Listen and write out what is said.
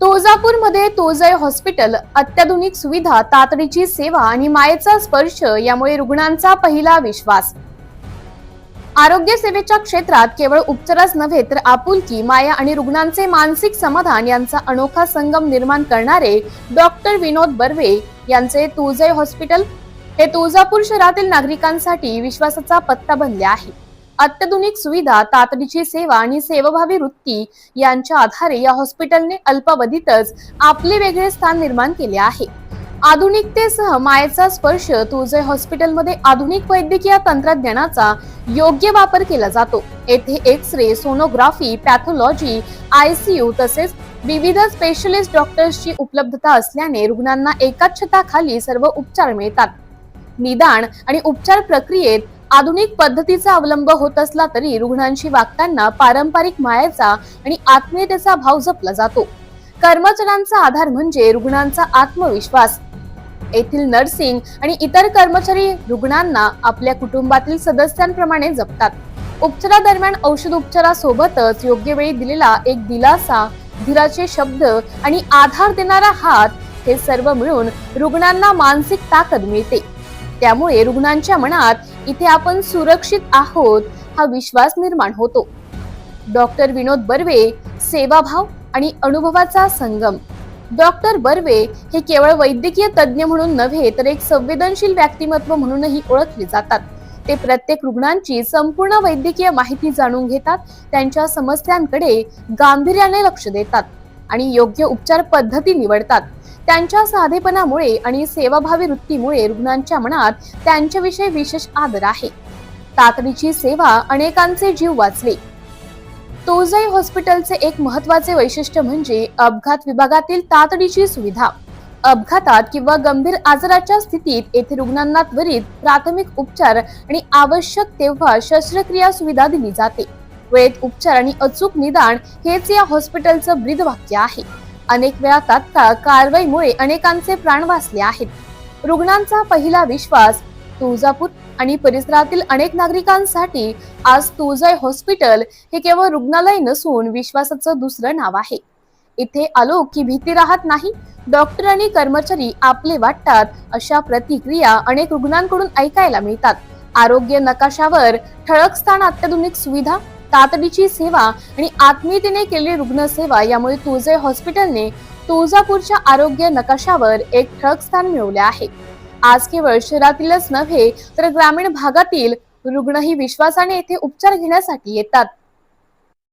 तुळजापूरमध्ये तोजय hospital अत्याधुनिक सुविधा तातडीची सेवा आणि मायेचा स्पर्श यामुळे रुग्णांचा पहिला विश्वास. आरोग्य सेवेच्या क्षेत्रात केवळ उपचारच नव्हे तर आपुलकी माया आणि रुग्णांचे मानसिक समाधान यांचा अनोखा संगम निर्माण करणारे डॉक्टर विनोद बर्वे यांचे तुळजय हॉस्पिटल हे तुळजापूर शहरातील नागरिकांसाठी विश्वासाचा पत्ता बनले आहे. अत्याधुनिक सुविधा तातडीची सेवा आणि सेवाभावी वृत्ती यांच्या आधारे या हॉस्पिटलने अल्पावधीतच आपले वेगळे स्थान निर्माण केले आहे. आधुनिकतेसह मायेचा स्पर्श तुळजाई हॉस्पिटलमध्ये आधुनिक वैद्यकीय तंत्रज्ञानाचा योग्य वापर केला जातो. येथे X ray sonography pathology ICU तसेच विविध स्पेशलिस्ट डॉक्टर्सची उपलब्धता असल्याने रुग्णांना एकाच छताखाली सर्व उपचार मिळतात. निदान आणि उपचार प्रक्रियेत आधुनिक पद्धतीचा अवलंब होत असला तरी रुग्णांशी वागताना पारंपरिक मायेचा आणि आत्मीयतेचा भाव जपला जातो. कर्मचाऱ्यांचा आधार म्हणजे रुग्णांचा आत्मविश्वास. येथील नर्सिंग आणि इतर कर्मचारी रुग्णांना आपल्या कुटुंबातील सदस्यांप्रमाणे जपतात. उपचारादरम्यान औषध उपचारासोबतच योग्य वेळी दिलेला एक दिलासा धीराचे शब्द आणि आधार देणारा हात हे सर्व मिळून रुग्णांना मानसिक ताकद मिळते. त्यामुळे रुग्णांच्या मनात इथे आपण सुरक्षित आहोत हा विश्वास निर्माण होतो. डॉक्टर विनोद बर्वे सेवाभाव आणि अनुभवाचा संगम. डॉक्टर बर्वे हे केवळ वैद्यकीय तज्ज्ञ म्हणून नव्हे तर एक संवेदनशील व्यक्तिमत्व म्हणूनही ओळखले जातात. ते प्रत्येक रुग्णांची संपूर्ण वैद्यकीय माहिती जाणून घेतात त्यांच्या समस्यांकडे गांभीर्याने लक्ष देतात. आणि योग्य उपचार पद्धती निवडतात. त्यांच्या साधेपणामुळे आणि सेवाभावी वृत्तीमुळे रुग्णांच्या मनात त्यांच्याविषयी विशेष आदर आहे. तातडीची सेवा अनेकांचे जीव वाचले तोजाई हॉस्पिटलचे एक महत्त्वाचे वैशिष्ट्य म्हणजे अपघात विभागातील तातडीची सुविधा. अपघातात किंवा गंभीर आजाराच्या स्थितीत येथे रुग्णांना त्वरित प्राथमिक उपचार आणि आवश्यक तेव्हा शस्त्रक्रिया सुविधा दिली जाते. वेळेत उपचार आणि अचूक निदान हेच या हॉस्पिटलचं ब्रीद वाक्य आहे. अनेक वेळा तात्काळ कारवाईमुळे अनेकांचे प्राण वाचले आहेत. रुग्णांचा पहिला विश्वास तुळजापूर आणि परिसरातील अनेक नागरिकांसाठी आज तुळजय हॉस्पिटल हे केवळ रुग्णालय नसून विश्वासाचं दुसरं नाव आहे. इथे आलो की भीती राहत नाही डॉक्टर आणि कर्मचारी आपले वाटतात अशा प्रतिक्रिया अनेक रुग्णांकडून ऐकायला मिळतात. आरोग्य नकाशावर ठळक स्थान अत्याधुनिक सुविधा तातडीची सेवा आणि आत्मीयतेने केलेली रुग्णसेवा यामुळे तुळजे हॉस्पिटलने तुळजापूरच्या आरोग्य नकाशावर एक ठळक स्थान मिळवले आहे. आज केवळ शहरातीलच नव्हे तर ग्रामीण भागातील रुग्णही विश्वासाने येथे उपचार घेण्यासाठी येतात.